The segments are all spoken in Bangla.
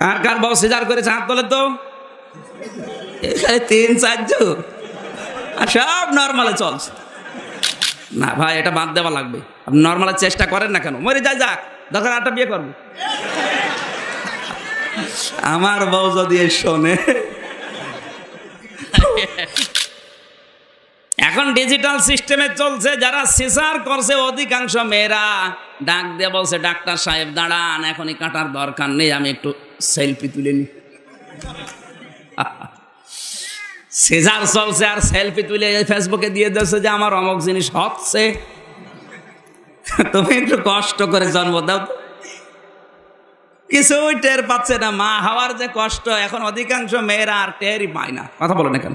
কার কার বউ সিজার করেছে হাত তোলে তো? তিন চারজন আর সব নর্মালে চলছে। না ভাই, এটা বাদ দেওয়া লাগবে। আপনি নর্মালে চেষ্টা করেন না কেন? মরে যাই যাক। দরকার একটা বিয়ে করব। আমার বউ যদি শোনে। এখন ডিজিটাল সিস্টেমে চলছে, যারা সিসার করছে, অধিকাংশ মেয়েরা ডাক দিয়ে বলছে, ডাক্তার সাহেব, দাঁড়ান, এখনই কাটার দরকার নেই, আমি একটু সেলফি তুলে নি। সিজার চলছে আর সেলফি তুলে ফেসবুকে দিয়ে দিয়েছে যে আমার অমুক জিনিস হচ্ছে। তুমি একটু কষ্ট করে জন্ম দাও। কিছুই টের পাচ্ছে না, মা হওয়ার যে কষ্ট, এখন অধিকাংশ মেয়েরা আর টেরই পায় না। কথা বলো না কেন?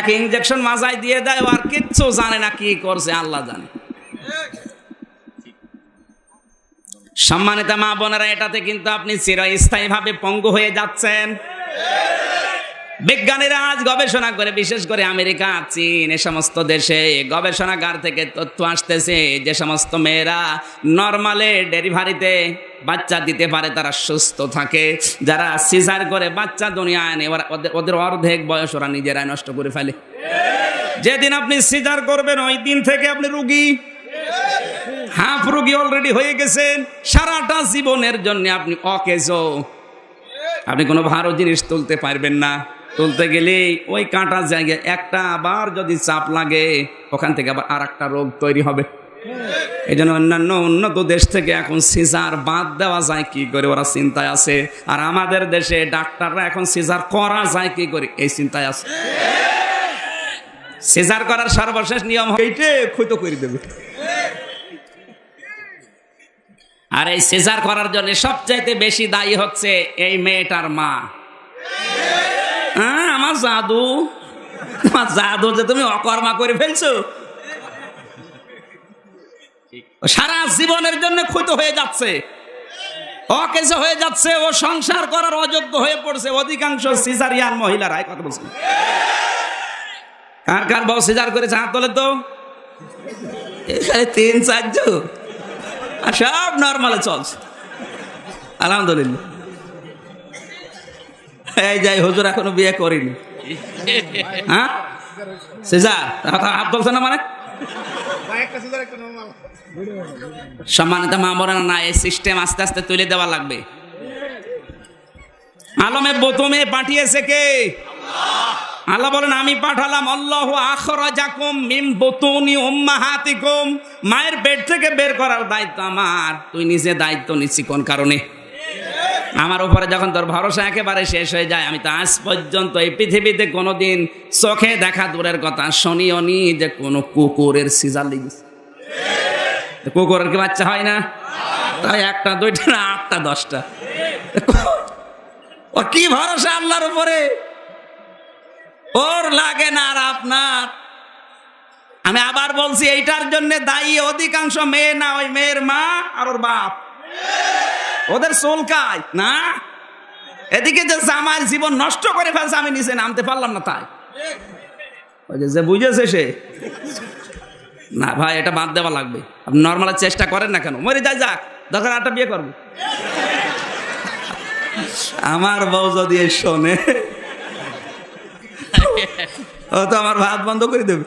এক ইঞ্জেকশন মাজায় দিয়ে দেয় আর কিচ্ছু জানে না কি করছে, আল্লাহ জানে। সম্মানিত মা বোনেরা, এটাতে কিন্তু আপনি চিরস্থায়ী ভাবে পঙ্গু হয়ে যাচ্ছেন। বিজ্ঞানীরা আজ গবেষণা করে, বিশেষ করে আমেরিকা, চীন, এ সমস্ত দেশে গবেষণাগার থেকে তথ্য আসতেছে যে সমস্ত মেয়েরা নর্মালে ডেলিভারিতে বাচ্চা দিতে পারে, তারা সুস্থ থাকে। যারা সিজার করে বাচ্চা দুনিয়া আনে ওদের অর্ধেক বয়স ওরা নিজেরাই নষ্ট করে ফেলে। যেদিন আপনি সিজার করবেন, ওই দিন থেকে আপনি রুগী। হাফ রুগী অলরেডি হয়ে গেছেন। সারাটা জীবনের জন্য আপনি অকেজো। আপনি কোনো ভালো জিনিস তুলতে পারবেন না। তুলতে গেলে ওই কাঁটা জায়গায় একটা আবার যদি চাপ লাগে, ওখান থেকে আবার আর একটা রোগ তৈরি হবে। এই জন্য অন্যান্য উন্নত দেশ থেকে এখন সিজার বাদ দেওয়া যায়, কি করে ওরা চিন্তায় আছে? আর আমাদের দেশে ডাক্তাররা এখন সিজার করা যায়, কি করে? এই চিন্তায় আছে। সিজার করার সর্বশেষ নিয়ম এইটে ক্ষুতো করে দেবে। আর এই সিজার করার জন্য সবচাইতে বেশি দায়ী হচ্ছে এই মেয়েটার মা। হ্যাঁ আমার জাদু। তোমার জাদু যে তুমি অকর্মা করে ফেলছো। সারা জীবনের জন্য ক্ষুত হয়ে যাচ্ছে। অকেজ হয়ে যাচ্ছে, ও সংসার করার অযোগ্য হয়ে পড়ছে। অধিকাংশ সিজারিয়ান মহিলারা কথা বলছেন কার কার বউ সিজার করেছে? হাত তোলে তো। তিন, চারজন। আর সব নর্মালে চলছে। আলহামদুলিল্লাহ। এই যাই, হুজুর এখনও বিয়ে করিনি। হ্যাঁ? না মানে? সম্মানিত না, এই সিস্টেম আস্তে আস্তে তুলে দেওয়া লাগবে। আলমে প্রথমে পাঠিয়েছে কে? আল্লাহ বলেন, আমি পাঠালাম, আল্লাহ আখরাজাকুম মিন বুতুনি উম্মাহাতিকুম। মায়ের পেট থেকে বের করার দায়িত্ব আমার। তুই নিজে দায়িত্ব নিচ্ছি কোন কারণে? আমার উপরে যখন তোর ভরসা একেবারে শেষ হয়ে যায়, আমি তো আজ পর্যন্ত এই পৃথিবীতে কোনোদিন চোখে দেখা দূরের কথা শুনিও নি যে কোনো কুকুরের সিজার লেগেছে। কুকুরের কি বাচ্চা হয় না? তাই একটা, দুইটা না, আটটা, দশটা। ও কি ভরসা আল্লাহর উপরে? ওর লাগে না আর আপনার। আমি আবার বলছি, এইটার জন্য দায়ী অধিকাংশ মেয়ে না, ওই মেয়ের মা আর ওর বাপ। ওদের চুলকায় না? এদিকে যে জামার জীবন নষ্ট করে ফেলছে, আমি নিচে নামতে পারলাম না তাই। যে বুঝেছে সে। না ভাই, এটা বাদ দেওয়া লাগবে। আপনি নর্মাল চেষ্টা করেন না কেন? মরে যাই যাক, দরকার একটা বিয়ে করব। আমার বউ যদি শোনে ও তো আমার ভাত বন্ধ করে দেবে।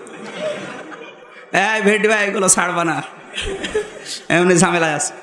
এই ভেটবে এগুলো ছাড়বা না। এমনি ঝামেলায় আছে।